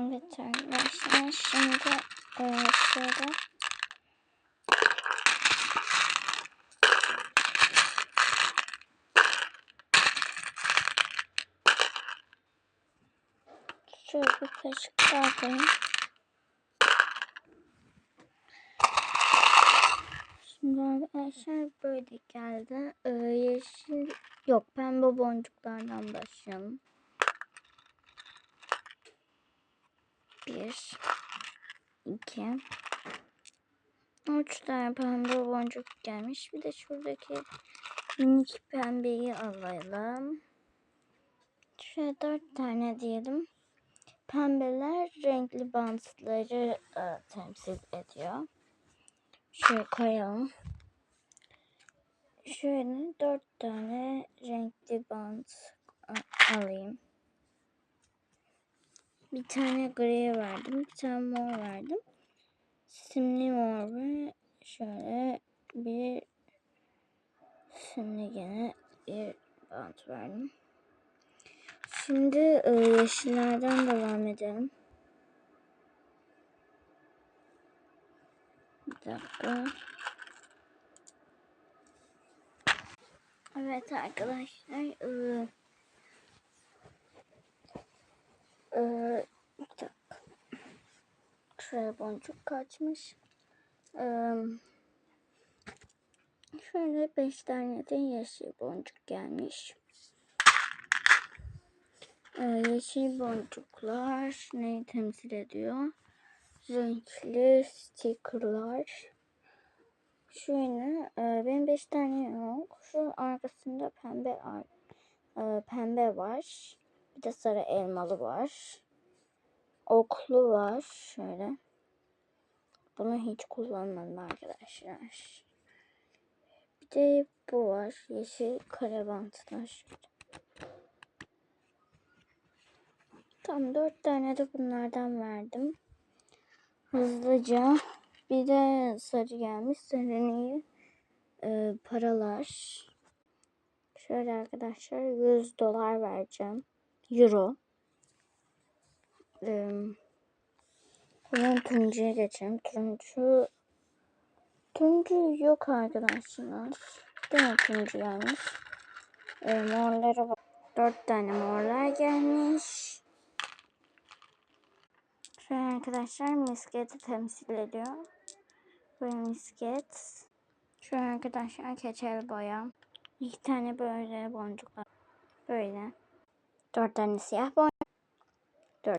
Evet arkadaşlar şimdi e, şöyle şöyle bir kaşık daha koyayım. Şimdi arkadaşlar böyle geldi. Ee, yeşil yok pembe boncuklardan başlayalım. Bir, iki, üç tane pembe boncuk gelmiş. Bir de şuradaki minik pembeyi alalım. Şöyle dört tane diyelim. Pembeler renkli bantları e, temsil ediyor. Şöyle koyalım. Şöyle dört tane renkli bant a- alayım. Bir tane gri verdim. Bir tane mor verdim. Simli mor ve şöyle bir simli gene bir bant verdim. Şimdi e, yeşillerden devam edelim. Bir dakika. Evet arkadaşlar. E, e, bir dakika. Şuraya boncuk kaçmış. E, şöyle beş tane de yeşil boncuk gelmiş. E, yeşil boncuklar neyi temsil ediyor? Renkli stickerlar. Şöyle e, benim beş tane yok. Şu arkasında pembe e, pembe var. Bir de sarı elmalı var. Oklu var. Şöyle. Bunu hiç kullanmadım arkadaşlar. Bir de bu var. Yeşil kare bantlar. Tam dört tane de bunlardan verdim. Hızlıca. Bir de sarı gelmiş. Sarının e, paralar. Şöyle arkadaşlar 100 dolar vereceğim. Euro. E, bunun turuncuya geçelim. Turuncu turuncu yok arkadaşlar. Değil mi turuncu gelmiş? E, morlara bak. 4 tane morlar gelmiş. Şöyle arkadaşlar misketi temsil ediyor. Böyle misket. Şöyle arkadaşlar keçeli boya. İki tane böyle boncuklar. Böyle. Dört tane siyah boncuk.